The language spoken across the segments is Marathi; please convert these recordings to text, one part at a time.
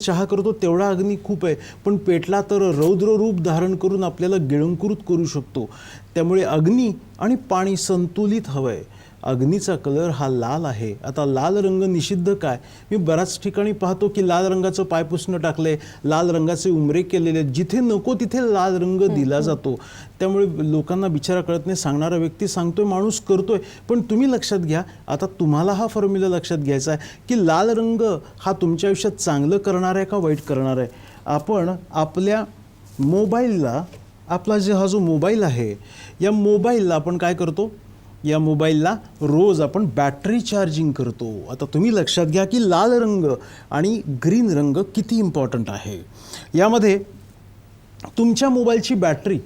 चहा करतो तेवढा अग्नी खूप आहे. पण पेटला तर रौद्र रूप धारण करून आपल्याला गिळंकृत करू शकतो. त्यामुळे अग्नी आणि पाणी संतुलित हवं आहे अग्नीचा कलर हा लाल आहे. आता लाल रंग निषिद्ध काय? मी बऱ्याच ठिकाणी पाहतो की लाल रंगाचं पायपुसणं टाकलंय. लाल रंगाचे उमरे केलेले जिथे नको तिथे लाल रंग दिला जातो. त्यामुळे लोकांना बिचारा कळत नाही. सांगणारा व्यक्ती सांगतोय माणूस करतोय. पण तुम्ही लक्षात घ्या आता तुम्हाला हा फॉर्म्युला लक्षात घ्यायचा आहे की लाल रंग हा तुमच्या आयुष्यात चांगलं करणार आहे का वाईट करणार आहे? आपण आपल्या मोबाईलला आपला जे हा जो मोबाईल आहे या मोबाईलला आपण काय करतो? या मोबाईलला रोज आपण बॅटरी चार्जिंग करतो. आता तुम्ही लक्षात घ्या की लाल रंग आणि ग्रीन रंग किती इम्पॉर्टंट आहे. यामध्ये तुमच्या मोबाईलची बॅटरी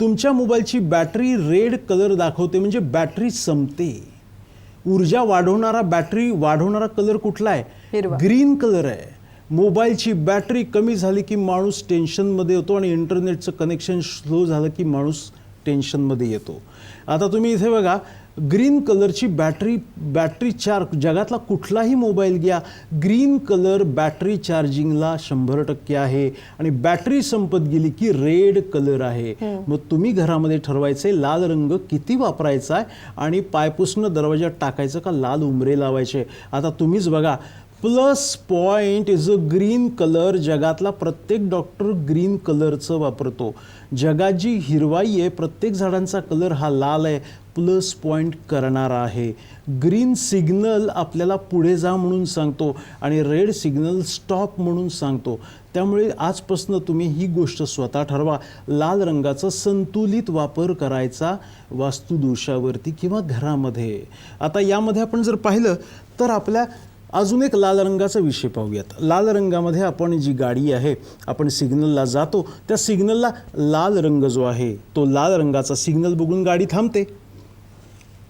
तुमच्या मोबाईलची बॅटरी रेड कलर दाखवते म्हणजे बॅटरी संपते. ऊर्जा वाढवणारा बॅटरी वाढवणारा कलर कुठला आहे. ग्रीन कलर आहे. मोबाईलची बॅटरी कमी झाली की माणूस टेन्शनमध्ये येतो आणि इंटरनेटचं कनेक्शन स्लो झालं की माणूस टेन्शनमध्ये येतो. आता तुम्ही इथे बघा ग्रीन कलरची बॅटरी बॅटरी चार्ज जगातला कुठलाही मोबाईल घ्या ग्रीन कलर बॅटरी चार्जिंगला शंभर टक्के आहे. आणि बॅटरी संपत गेली की रेड कलर आहे. मग तुम्ही घरामध्ये ठरवायचे लाल रंग किती वापरायचा आहे आणि पायपुसणं दरवाजात टाकायचं का लाल उमरे लावायचे? आता तुम्हीच बघा plus point is a green colour जगातला प्रत्येक डॉक्टर ग्रीन कलरचं वापरतो. जगात जी हिरवाई आहे प्रत्येक झाडांचा कलर हा लाल आहे प्लस पॉइंट करणारा आहे. ग्रीन सिग्नल आपल्याला पुढे जा म्हणून सांगतो आणि रेड सिग्नल स्टॉप म्हणून सांगतो. त्यामुळे आजपासून तुम्ही ही गोष्ट स्वतः ठरवा. लाल रंगाचा संतुलित वापर करायचा वास्तुदोषावरती किंवा घरामध्ये. आता यामध्ये आपण जर पाहिलं तर आपल्या अजून एक लाल रंगाचा विषय पाहूयात. लाल रंगामध्ये आपण जी गाडी आहे आपण सिग्नलला जातो त्या सिग्नलला लाल रंग जो आहे तो लाल रंगाचा सिग्नल बघून गाडी थांबते.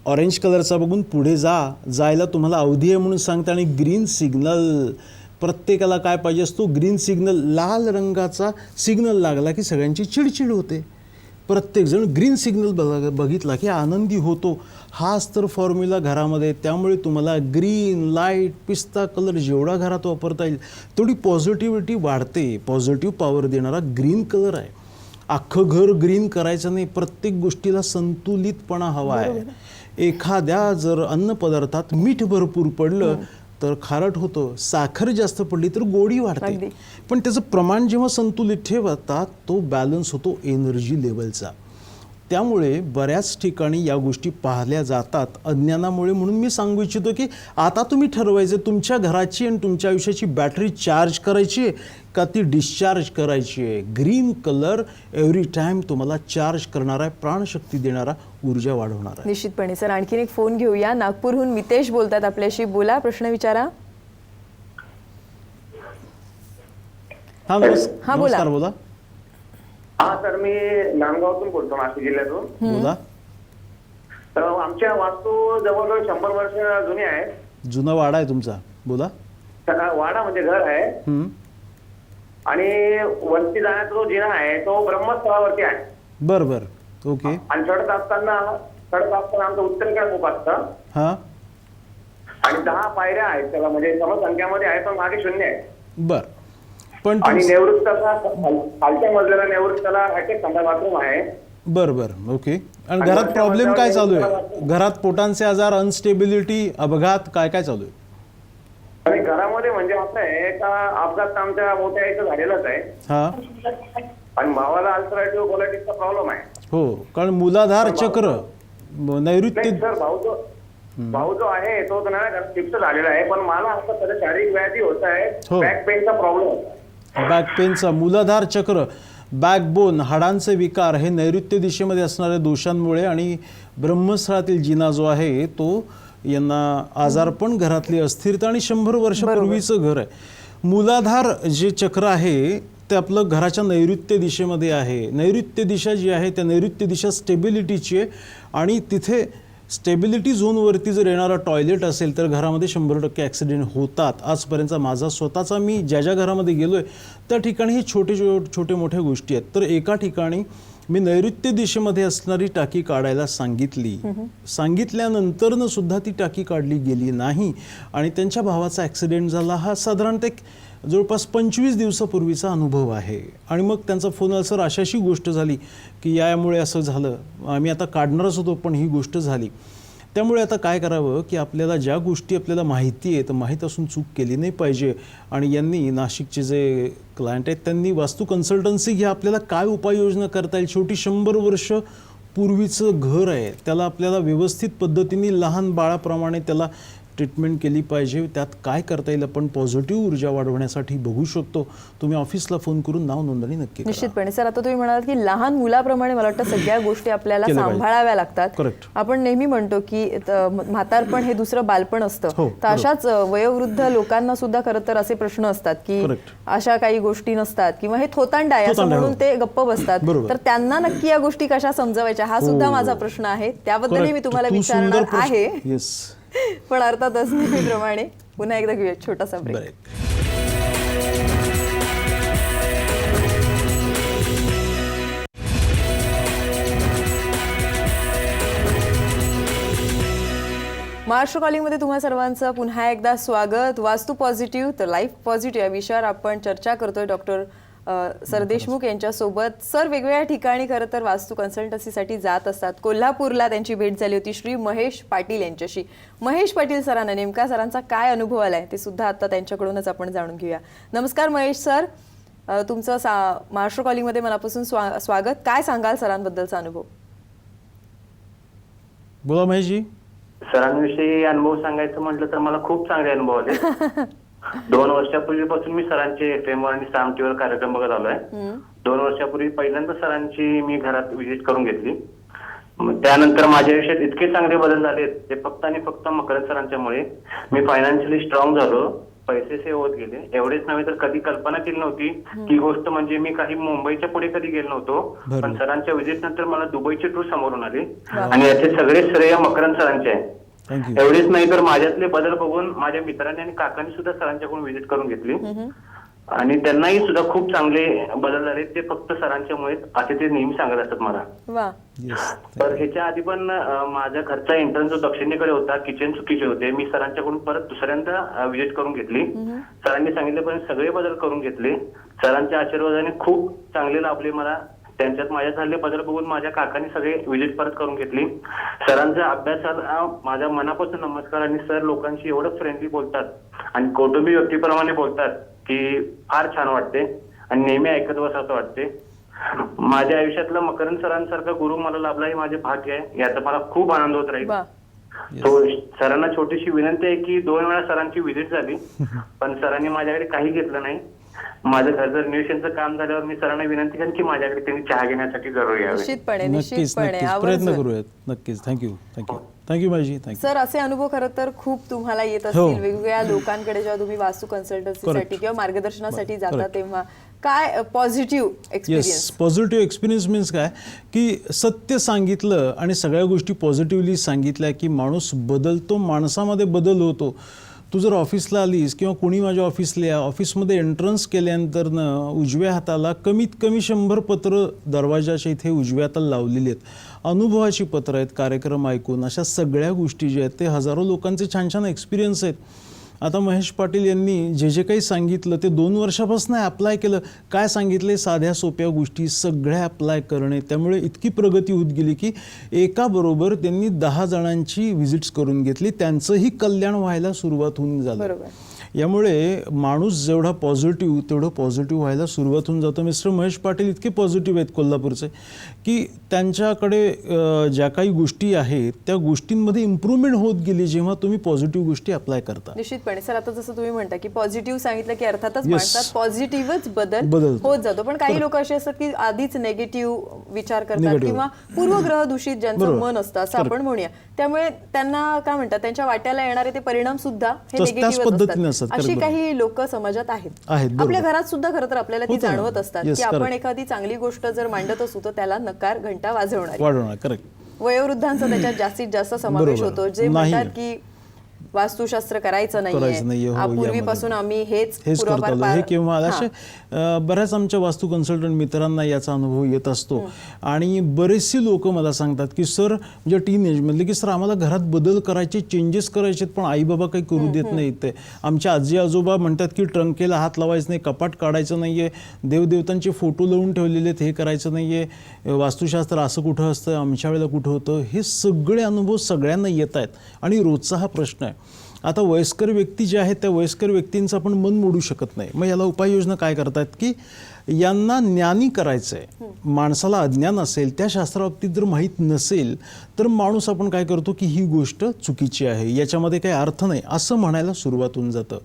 ऑरेंज कलरचा बघून पुढे जा जायला तुम्हाला अवधी आहे म्हणून सांगते आणि ग्रीन सिग्नल प्रत्येकाला काय पाहिजे असतो ग्रीन सिग्नल लाल रंगाचा सिग्नल लागला की सगळ्यांची चिडचिड होते. प्रत्येकजण ग्रीन सिग्नल बघ बघितला की आनंदी होतो. हाच तर फॉर्म्युला घरामध्ये. त्यामुळे तुम्हाला ग्रीन लाइट पिस्ता कलर जेवढा घरात वापरता येईल तेवढी पॉझिटिव्हिटी वाढते. पॉझिटिव्ह पॉवर देणारा ग्रीन कलर आहे. अख्खं घर ग्रीन करायचं नाही. प्रत्येक गोष्टीला संतुलितपणा हवा आहे. एखाद्या जर अन्नपदार्थात मीठ भरपूर पडलं तर खारट होतं साखर जास्त पडली तर गोडी वाढते. पण त्याचं प्रमाण जेव्हा संतुलित ठेवतात तो बॅलन्स होतो एनर्जी लेवलचा त्यामुळे बऱ्याच ठिकाणी या गोष्टी पाहिल्या जातात अज्ञानामुळे म्हणून मी सांगू इच्छितो की आता तुम्ही ठरवायचं तुमच्या घराची आणि तुमच्या आयुष्याची बॅटरी चार्ज करायची आहे का ती डिस्चार्ज करायची आहे? ग्रीन कलर एव्हरी टाईम तुम्हाला चार्ज करणारा आहे प्राणशक्ती देणारा ऊर्जा वाढवणारा आहे. निश्चितपणे. सर आणखीन एक फोन घेऊया. नागपूरहून मितेश बोलतात आपल्याशी. बोला प्रश्न विचारा. हा हा, बोला. बोला. हा सर मी नांदगावतून बोलतो नाशिक जिल्ह्यातून. बोला. तर आमच्या वास्तू जवळजवळ शंभर वर्ष जुनी आहे जुना वाडा आहे तुमचा. बोला. तर वाडा म्हणजे घर आहे. आणि वरती जाण्याचा जो जिना आहे तो ब्रह्मस्थळावरती आहे. बरं बरं. ओके. आणि चढत असताना चढत असताना आमचं उत्तरेकडे खूप असतं. हां. आणि दहा पायऱ्या आहेत त्याला म्हणजे समसंख्यामध्ये आहे पण मागे शून्य आहे. बर. पण आणि तुम- निवृत्त असा खाल- खालच्या मजल्याला निवृत्ताला संडास बाथरूम आहे. बर बर ओके. आणि घरात प्रॉब्लेम काय चालू आहे? घरात पोटांचे आजार अनस्टेबिलिटी अपघात काय काय चालू आहे? आणि घरामध्ये म्हणजे असं आहे का अपघात आमच्या मोठ्या इथं झालेलाच आहे. हा. आणि भावाला अल्सराटिव्ह कोलायटिसचा प्रॉब्लेम आहे. हो कारण मूलाधार चक्र नैऋत्य सर भाऊ जो भाऊ जो आहे तो ना शिफ्ट झालेला आहे. पण मला असं शारीरिक व्याधी होत आहे. बॅक पेनचा प्रॉब्लेम होता बॅक पेनचा मूलाधार चक्र बॅकबोन हाडांचे विकार हे नैऋत्य दिशेमध्ये असणाऱ्या दोषांमुळे आणि ब्रह्मस्थळातील जिना जो आहे तो यांना आजारपण घरातली अस्थिरता आणि शंभर वर्षापूर्वीचं घर आहे. मूलाधार जे चक्र आहे ते आपलं घराच्या नैऋत्य दिशेमध्ये आहे. नैऋत्य दिशा जी आहे त्या नैऋत्य दिशा स्टेबिलिटीची आहे आणि तिथे स्टेबिलिटी झोनवरती जर येणारा टॉयलेट असेल तर घरामध्ये शंभर टक्के ॲक्सिडेंट होतात. आजपर्यंतचा माझा स्वतःचा मी ज्या ज्या घरामध्ये गेलो आहे त्या ठिकाणी हे छोटे छो- छोटे मोठ्या गोष्टी आहेत. तर एका ठिकाणी मी नैऋत्य दिशेमध्ये असणारी टाकी काढायला सांगितली. सांगितल्यानंतरनं सुद्धा ती टाकी काढली गेली नाही. आणि त्यांच्या भावाचा ॲक्सिडेंट झाला. हा साधारणतः एक जवळपास पंचवीस दिवसापूर्वीचा अनुभव आहे. आणि मग त्यांचा फोन आला सर अशाशी गोष्ट झाली की यामुळे असं झालं. आम्ही आता काढणारच होतो पण ही गोष्ट झाली. त्यामुळे आता काय करावं की आपल्याला ज्या गोष्टी आपल्याला माहिती आहे तर माहीत असून चूक केली नाही पाहिजे आणि यांनी नाशिकचे जे क्लायंट आहेत त्यांनी वास्तू कन्सल्टन्सी घ्या. आपल्याला काय उपाययोजना करता येईल? शेवटी शंभर वर्ष पूर्वीचं घर आहे. त्याला आपल्याला व्यवस्थित पद्धतीने लहान बाळाप्रमाणे त्याला ट्रीटमेंट केली पाहिजे त्यात काय करता येईल आपण पॉझिटिव्ह ऊर्जा वाढवण्यासाठी बघू शकतो तुम्ही ऑफिसला फोन करून नाव नोंदणी नक्की. निश्चितपणे सर आता तुम्ही म्हणालात की लहान मुलाप्रमाणे मला वाटतं सगळ्या गोष्टी आपल्याला. सांभाळाव्या लागतात Correct. आपण नेहमी म्हणतो की म्हातारपण हे दुसरं बालपण असतं हो, तर अशाच वयोवृद्ध लोकांना सुद्धा खरं तर असे प्रश्न असतात की. अशा काही गोष्टी नसतात किंवा हे थोतांड आहे असं आहे, म्हणून हो. ते गप्प बसतात. तर त्यांना नक्की या गोष्टी कशा समजवायच्या हा सुद्धा माझा प्रश्न आहे त्याबद्दलही मी. तुम्हाला विचारणार आहे. पण अर्थातच नेहमीप्रमाणे पुन्हा एकदा घेऊया छोटासा ब्रेक बरं. महाराष्ट्र कॉलिंगमध्ये तुम्हा सर्वांचं पुन्हा एकदा स्वागत. वास्तू पॉझिटिव्ह तर लाईफ पॉझिटिव्ह या विषयावर आपण चर्चा करतोय डॉक्टर सर देशमुख यांच्यासोबत सर वेगवेगळ्या ठिकाणी खरं तर वास्तू कन्सल्टन्सीसाठी जात असतात. कोल्हापूरला त्यांची भेट झाली होती श्री महेश पाटील यांच्याशी. महेश पाटील सरांना नेमका सरांचा काय अनुभव आलाय ते सुद्धा आता त्यांच्याकडूनच आपण जाणून घेऊया. नमस्कार महेश सर. तुमचं सा महाराष्ट्र कॉलिंगमध्ये मनापासून स्वा स्वागत. काय सांगाल सरांबद्दलचा अनुभव? बोला महेशजी. सरांविषयी अनुभव सांगायचं म्हटलं तर मला खूप चांगले अनुभव आले. दोन वर्षापूर्वीपासून मी सरांचे एफ एम वर आणि साम टीव्हीवर कार्यक्रम बघत आलोय. दोन वर्षापूर्वी पहिल्यांदा सरांची मी घरात व्हिजिट करून घेतली. त्यानंतर माझ्या आयुष्यात इतके चांगले बदल झाले ते फक्त आणि फक्त मकरंद सरांच्यामुळे. मी फायनान्शियली स्ट्रॉंग झालो पैसे सेव्ह होत गेले. एवढेच नव्हे तर कधी कल्पना केली नव्हती की गोष्ट म्हणजे मी काही मुंबईच्या पुढे कधी गेलो नव्हतो. पण सरांच्या व्हिजिट नंतर मला दुबईचे टूर समोरून आले. आणि याचे सगळे श्रेय मकरंद सरांचे आहे. एवढेच नाही तर माझ्यातले बदल बघून माझ्या मित्रांनी आणि काकांनी सुद्धा सरांच्याकडून व्हिजिट करून घेतली. आणि त्यांनाही सुद्धा खूप चांगले बदल झाले ते फक्त सरांच्यामुळे असे ते नेहमी सांगत असतात मला. वा. येस तर ह्याच्या आधी पण अं, माझ्या घरचा एंट्रन्स जो दक्षिणेकडे होता किचन चुकीचे होते मी सरांच्याकडून परत दुसऱ्यांदा व्हिजिट करून घेतली. सरांनी सांगितले पण सगळे बदल करून घेतले. सरांच्या आशीर्वादाने खूप चांगले लाभले मला. त्यांच्यात माझ्या झालेले बदल बघून माझ्या काकांनी सगळे व्हिजिट परत करून घेतली. सरांच्या अभ्यासाला माझ्या मनापासून नमस्कार आणि सर लोकांशी एवढं फ्रेंडली बोलतात आणि कौटुंबिक व्यक्तीप्रमाणे बोलतात की फार छान वाटते आणि नेहमी ऐकत बसावं वाटते. माझ्या आयुष्यातला मकरंद सरांसारखा गुरु मला लाभला हे माझे भाग्य आहे. याचा मला खूप आनंद होत राहील. तो सरांना छोटीशी विनंती आहे की दोन वेळा सरांची व्हिजिट झाली पण सरांनी माझ्याकडे काही घेतलं नाही. माझं घरचं रिनोव्हेशनचं काम झाल्यावर मी सरांना विनंती करेन की माझ्याकडे त्यांनी चहा घेण्यासाठी जरूर यावे. निश्चितपणे नक्कीच निश्चितपणे. नक्कीच. प्रयत्न. करूयात. नक्कीच. Thank you thank you thank you Maheshji thank you sir असे अनुभव खरं तर खूप तुम्हाला येत हो. असतील. वेगवेगळ्या लोकांकडे जेव्हा तुम्ही वास्तू कन्सल्टन्सीसाठी Correct. किंवा मार्गदर्शनासाठी जाता Correct. तेव्हा काय positive yes experience positive experience means काय? की सत्य सांगितलं आणि सगळ्या गोष्टी पॉझिटिव्हली सांगितल्या की माणूस बदलतो माणसामध्ये बदल होतो. तू जर ऑफिसला आलीस किंवा कोणी माझ्या ऑफिसला या ऑफिसमध्ये एंट्रन्स केल्यानंतर उजव्या हाताला कमीत कमी शंभर पत्र दरवाजाच्या इथे उजव्या हाताला लावलेली आहेत. अनुभवाची पत्रं आहेत कार्यक्रम ऐकून. अशा सगळ्या गोष्टी ज्या आहेत ते हजारो लोकांचे छान छान एक्सपिरियन्स आहेत. आता महेश पाटील यांनी जे जे काही सांगितलं ते दोन वर्षापासून अप्लाय केलं. काय सांगितले? साध्या सोप्या गोष्टी सगळ्या अप्लाय करणे. त्यामुळे इतकी प्रगती होत गेली की एकाबरोबर त्यांनी दहा जणांची व्हिजिट्स करून घेतली. त्यांचंही कल्याण व्हायला सुरुवात होऊन झालं. बरोबर. यामुळे माणूस जेवढा पॉझिटिव्ह तेवढं पॉझिटिव्ह व्हायला सुरुवात होऊन जातं. मिस्टर महेश पाटील इतके पॉझिटिव्ह आहेत कोल्हापूरचे. की त्यांच्याकडे ज्या काही गोष्टी आहेत त्या गोष्टींमध्ये इम्प्रूव्हमेंट होत गेली जेव्हा तुम्ही पॉझिटिव्ह गोष्टी अप्लाय करता निश्चितपणे सर आता जसं तुम्ही म्हणता की पॉझिटिव्ह सांगितलं की अर्थातच. माणसात पॉझिटिव्हच बदल बदल होत जातो पण काही लोक असे असतात की आधीच नेगेटिव्ह विचार करतात. किंवा पूर्वग्रह दूषित ज्यांचं. मन असतं असं आपण म्हणूया त्यामुळे त्यांना काय म्हणतात त्यांच्या वाट्याला येणारे ते परिणाम सुद्धा हे निगेटिव्ह असतात. अशी काही लोक समाजात आहेत. आपल्या घरात सुद्धा खरं तर आपल्याला ती. जाणवत असतात की आपण. एखादी चांगली गोष्ट जर मांडत असू तर त्याला नकार घंटा वाजवणार वाढवणार करेक्ट वयोवृद्धांचा त्याच्यात जास्तीत जास्त समावेश बरोबर. होतो जे नाही. म्हणतात की वास्तुशास्त्र करायचं करायचं नाहीये, हो, पूर्वीपासून आम्ही हेच हेच करत. आलो हे? हा. असे बऱ्याच आमच्या वास्तू कन्सल्टंट मित्रांना याचा अनुभव येत असतो. आणि बरेचसे लोक मला सांगतात की सर म्हणजे टीन एजमधले की सर आम्हाला घरात बदल करायचे चेंजेस करायचे पण आई बाबा काही करू देत नाहीत ते आमच्या आजी आजोबा म्हणतात की ट्रंकेला हात लावायचं नाही कपाट काढायचं नाहीये देवदेवतांचे फोटो लावून ठेवलेले आहेत हे करायचं नाहीये वास्तुशास्त्र असं कुठं असतं आमच्या वेळेला कुठं होतं? हे सगळे अनुभव सगळ्यांना येत आहेत. आणि रोजचा हा प्रश्न आहे. आता वयस्कर व्यक्ती जे आहेत त्या वयस्कर व्यक्तींचं आपण मन मोडू शकत नाही. मग याला उपाययोजना काय करतात की यांना ज्ञानी करायचं आहे माणसाला अज्ञान असेल त्या शास्त्राबाबतीत जर माहीत नसेल तर माणूस आपण काय करतो की ही गोष्ट चुकीची आहे. याच्यामध्ये काही अर्थ नाही असं म्हणायला सुरुवात होऊन जातं.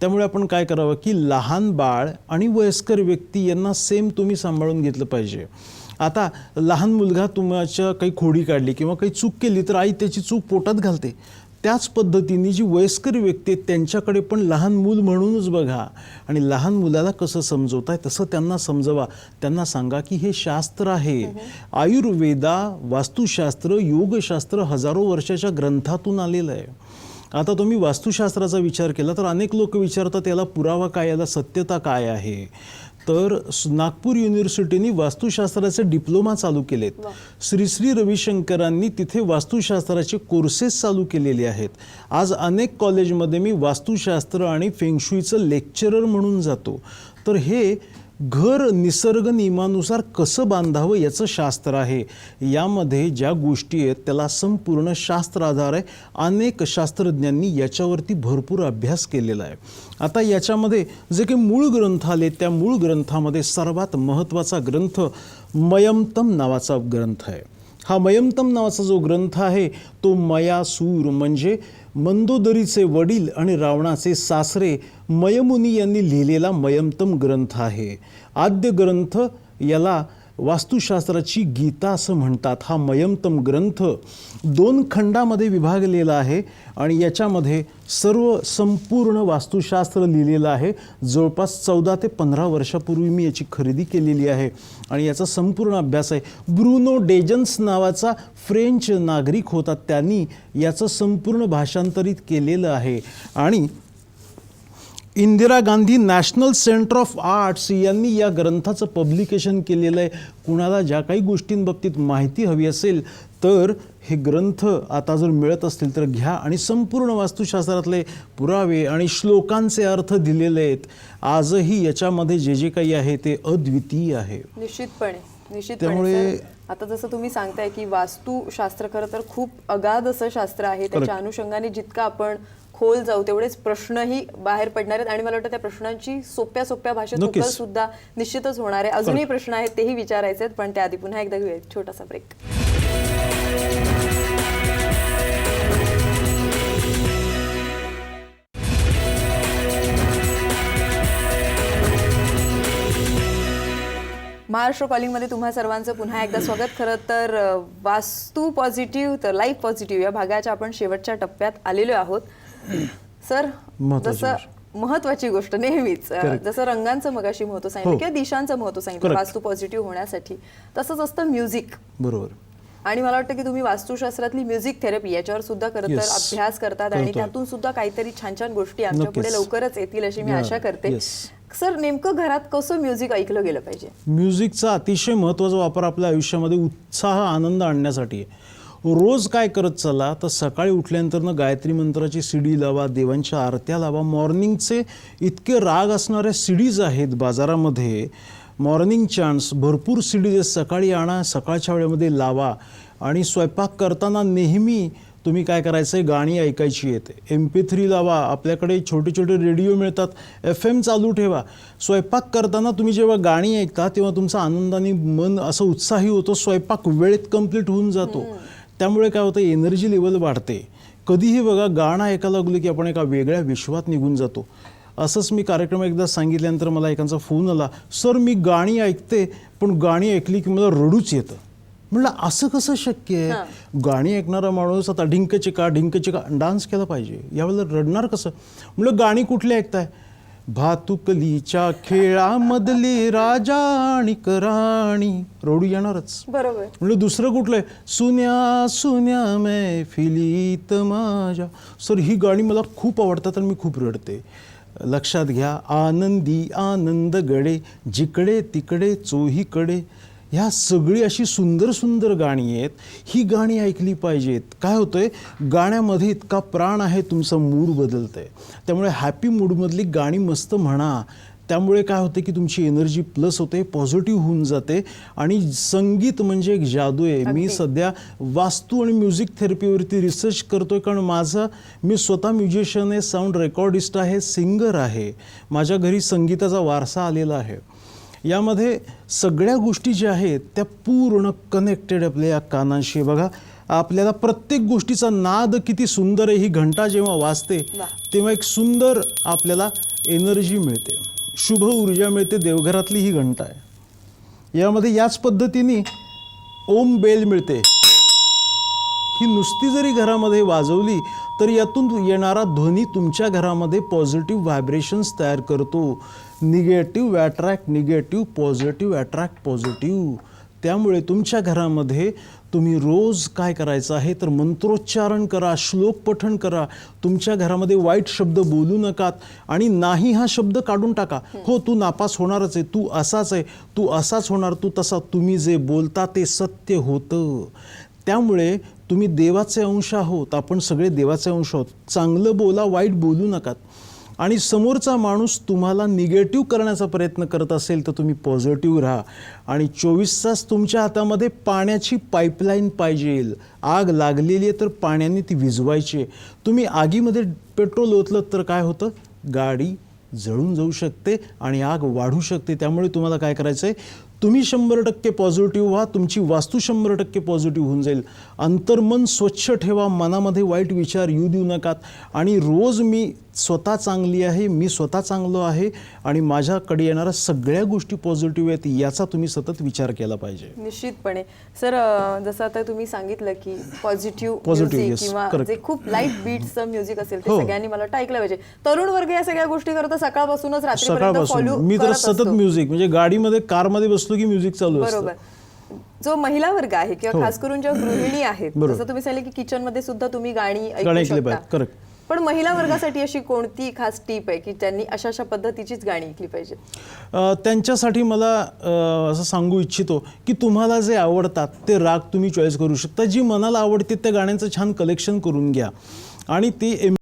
त्यामुळे आपण काय करावं की लहान बाळ आणि वयस्कर व्यक्ती यांना सेम तुम्ही सांभाळून घेतलं पाहिजे. आता लहान मुलगा तुमच्या काही खोडी काढली किंवा काही चूक केली तर आई त्याची चूक पोटात घालते. त्याच पद्धतीने जी वयस्कर व्यक्ती आहेत त्यांच्याकडे पण लहान मूल म्हणूनच बघा. आणि लहान मुलाला कसं समजवताय तसं त्यांना समजवा. त्यांना सांगा की हे शास्त्र आहे. आयुर्वेदा वास्तुशास्त्र योगशास्त्र हजारो वर्षाच्या ग्रंथातून आलेलं आहे. आता तुम्ही वास्तुशास्त्राचा विचार केला तर अनेक लोक विचारतात याला पुरावा काय याला सत्यता काय आहे? तर नागपूर युनिव्हर्सिटीने वास्तुशास्त्राचे डिप्लोमा चालू केलेत. श्री श्री रविशंकरांनी तिथे वास्तुशास्त्राचे कोर्सेस चालू केलेले आहेत. आज अनेक कॉलेजमध्ये मी वास्तुशास्त्र आणि फेंगशुईचं लेक्चरर म्हणून जातो. तर हे घर निसर्ग नियमानुसार कसं बांधावं याचं शास्त्र आहे. यामध्ये ज्या गोष्टी आहेत त्याला संपूर्ण शास्त्र आधार आहे. अनेक शास्त्रज्ञांनी याच्यावरती भरपूर अभ्यास केलेला आहे. आता याच्यामध्ये जे काही मूळ ग्रंथ आले त्या मूळ ग्रंथामध्ये सर्वात महत्त्वाचा ग्रंथ मयमतम नावाचा ग्रंथ आहे. हा मयमतम नावाचा जो ग्रंथ आहे तो मयासूर म्हणजे मंदोदरीचे वडील आणि रावणाचे सासरे मयमुनी यांनी लिहिलेला मयमतम ग्रंथ आहे. आद्य ग्रंथ याला वास्तुशास्त्राची गीता असं म्हणतात. हा मयमतम ग्रंथ दोन खंडामध्ये विभागलेला आहे आणि याच्यामध्ये सर्व संपूर्ण वास्तुशास्त्र लिहिलेलं आहे. जवळपास चौदा ते पंधरा वर्षापूर्वी मी याची खरेदी केलेली आहे आणि याचा संपूर्ण अभ्यास आहे. ब्रुनो डेजन्स नावाचा फ्रेंच नागरिक होता. त्यांनी याचं संपूर्ण भाषांतरित केलेलं आहे. आणि Indira Gandhi national centre of arts यांनी या ग्रंथाचं पब्लिकेशन केलेलं आहे. कुणाला ज्या काही गोष्टींबाबतीत माहिती हवी असेल तर हे ग्रंथ आता जर मिळत असतील तर घ्या आणि संपूर्ण वास्तुशास्त्रातले पुरावे आणि श्लोकांचे अर्थ दिलेले आहेत. आजही याच्यामध्ये जे जे काही आहे ते अद्वितीय आहे. निश्चितपणे निश्चितपणे त्यामुळे- आता जसं तुम्ही सांगताय की वास्तुशास्त्र खरं तर खूप अगाध असं शास्त्र आहे. त्याच्या अनुषंगाने जितकं आपण खोल जाऊ तेवढेच प्रश्नही बाहेर पडणार आहेत. आणि मला वाटतं त्या प्रश्नांची सोप्या सोप्या भाषेत. उकल सुद्धा निश्चितच होणार आहे. अजूनही प्रश्न आहेत तेही विचारायचे आहेत. पण त्याआधी पुन्हा एकदा घेऊया छोटासा ब्रेक महाराष्ट्र कॉलिंगमध्ये तुम्हा सर्वांचं पुन्हा एकदा स्वागत. खरं तर वास्तू पॉझिटिव्ह तर लाईफ पॉझिटिव्ह या भागाच्या आपण शेवटच्या टप्प्यात आलेलो आहोत. सर जसं महत्वाची गोष्ट नेहमीच जसं रंगांचं मगाशी महत्त्व सांगितलं हो. किंवा दिशांचं महत्त्व सांगितलं. वास्तू पॉझिटिव्ह होण्यासाठी तसंच असतं म्युझिक बरोबर आणि मला वाटतं की तुम्ही वास्तुशास्त्रातली म्युझिक थेरपी याच्यावर सुद्धा खरं तर. अभ्यास करतात आणि. त्यातून सुद्धा काहीतरी छान छान गोष्टी आमच्या. पुढे लवकरच येतील अशी मी. आशा करते. सर नेमकं घरात कसं म्युझिक ऐकलं गेलं पाहिजे म्युझिकचा अतिशय महत्त्वाचा वापर आपल्या आयुष्यामध्ये उत्साह आनंद आणण्यासाठी आहे रोज काय करत चला तर सकाळी उठल्यानंतरनं गायत्री मंत्राची सीडी लावा देवांच्या आरत्या लावा. मॉर्निंगचे इतके राग असणाऱ्या सीडीज आहेत बाजारामध्ये. मॉर्निंग चान्स भरपूर सीडीज आहेत. सकाळी आणा सकाळच्या वेळेमध्ये लावा. आणि स्वयंपाक करताना नेहमी तुम्ही काय करायचं आहे गाणी ऐकायची आहेत एम पी थ्री लावा. आपल्याकडे छोटे छोटे रेडिओ मिळतात. एफ एम चालू ठेवा. स्वयंपाक करताना तुम्ही जेव्हा गाणी ऐकता तेव्हा तुमचा आनंदाने मन असं उत्साही होतो. स्वयंपाक वेळेत कंप्लीट होऊन जातो. त्यामुळे काय होतं एनर्जी लेवल वाढते. कधीही बघा गाणं ऐकायला लागलं की आपण एका वेगळ्या विश्वात निघून जातो. असंच मी कार्यक्रम एकदा सांगितल्यानंतर मला एकांचा फोन आला सर मी गाणी ऐकते पण गाणी ऐकली की मला रडूच येतं. म्हणलं असं कसं शक्य आहे? गाणी ऐकणारा माणूस आता ढिंक चिका ढिंक चिका डान्स केला पाहिजे? यावेळेला रडणार कसं? म्हणलं गाणी कुठली ऐकताय? भातुकलीच्या खेळामधली राजा आणि कराणी. रोडू येणारच. बरोबर. म्हणजे दुसरं कुठलं आहे सुन्या सुन्या मै फिलीत माझ्या. सर ही गाणी मला खूप आवडतात आणि मी खूप रडते. लक्षात घ्या आनंदी आनंद गडे जिकडे तिकडे चोहीकडे. ह्या सगळी अशी सुंदर सुंदर गाणी आहेत. ही गाणी ऐकली पाहिजेत. काय होतंय? गाण्यामध्ये इतका प्राण आहे तुमचा मूड बदलतंय. त्यामुळे हॅपी मूडमधली गाणी मस्त म्हणा. त्यामुळे काय होते की तुमची एनर्जी प्लस होते पॉझिटिव्ह होऊन जाते. आणि संगीत म्हणजे एक जादू आहे. मी सध्या वास्तू आणि म्युझिक थेरपीवरती रिसर्च करतोय. कारण माझं मी स्वतः म्युझिशियन आहे साऊंड रेकॉर्डिस्ट आहे सिंगर आहे. माझ्या घरी संगीताचा वारसा आलेला आहे. यामध्ये सगळ्या गोष्टी ज्या आहेत त्या पूर्ण कनेक्टेड आपल्या या कानांशी. बघा आपल्याला प्रत्येक गोष्टीचा नाद किती सुंदर आहे ही घंटा जेव्हा वाजते तेव्हा एक सुंदर आपल्याला एनर्जी मिळते. शुभ ऊर्जा मिळते देवघरातली ही घंटा आहे. यामध्ये याच पद्धतीने ओम बेल मिळते. ही नुसती जरी घरामध्ये वाजवली तर यातून येणारा ध्वनी तुमच्या घरामध्ये पॉझिटिव्ह व्हायब्रेशन्स तयार करतो. Negative attract negative positive attract positive त्यामुळे तुमच्या घरामध्ये तुम्ही रोज काय करायचं आहे तर मंत्रोच्चारण करा श्लोक पठण करा. तुमच्या घरामध्ये वाईट शब्द बोलू नकात आणि नाही हा शब्द काढून टाका. हो तू नापास होणारच आहे तू असाच आहे तू असाच होणार तू तसा तुम्ही जे बोलता ते सत्य होतं. त्यामुळे तुम्ही देवाचे अंश आहोत आपण सगळे देवाचे अंश आहोत. चांगलं बोला वाईट बोलू नकात. आणि समोरचा माणूस तुम्हाला निगेटिव्ह करण्याचा प्रयत्न करत असेल तर तुम्ही पॉझिटिव्ह राहा. आणि चोवीस तास तुमच्या हातामध्ये पाण्याची पाईपलाईन पाहिजे. आग लागलेली आहे तर पाण्याने ती विझवायची आहे. तुम्ही आगीमध्ये पेट्रोल ओतलं तर काय होतं? गाडी जळून जाऊ शकते आणि आग वाढू शकते. त्यामुळे तुम्हाला काय करायचं आहे तुम्ही शंभर टक्के पॉझिटिव्ह व्हा. तुमची वास्तू शंभर टक्के पॉझिटिव्ह होऊन जाईल. अंतर्मन स्वच्छ ठेवा. मनामध्ये वाईट विचार येऊ देऊ नकात. आणि रोज मी स्वतः चांगली आहे मी स्वतः चांगलो आहे आणि माझ्याकडे येणाऱ्या सगळ्या गोष्टी पॉझिटिव्ह आहेत याचा तुम्ही सतत विचार केला पाहिजे. निश्चितपणे. सर जसं आता तुम्ही सांगितलं की पॉझिटिव्ह किंवा correct. जे खूप लाइट बीटचं म्युझिक असेल ते हो. सगळ्यांनी मला वाटतं ऐकलं पाहिजे. तरुण वर्ग या सगळ्या गोष्टी करता सकाळपासूनच रात्रीपर्यंत सकाळपासून. फॉलो मी तर सतत म्युझिक म्हणजे गाडीमध्ये कारमध्ये बसलो की म्युझिक चालू असतं. बरोबर. जो महिला वर्ग आहे किंवा हो. खास करून ज्या गृहिणी आहेत. जसं तुम्ही सांगितलं की किचनमध्ये सुद्धा तुम्ही गाणी ऐकू शकता. पण महिला वर्गासाठी अशी कोणती खास टीप आहे की त्यांनी अशा अशा पद्धतीचीच गाणी ऐकली पाहिजे? त्यांच्यासाठी मला असं सांगू इच्छितो की तुम्हाला जे आवडतात ते राग तुम्ही चॉईस करू शकता. जी मनाला आवडते त्या गाण्यांचं छान कलेक्शन करून घ्या. आणि ती एम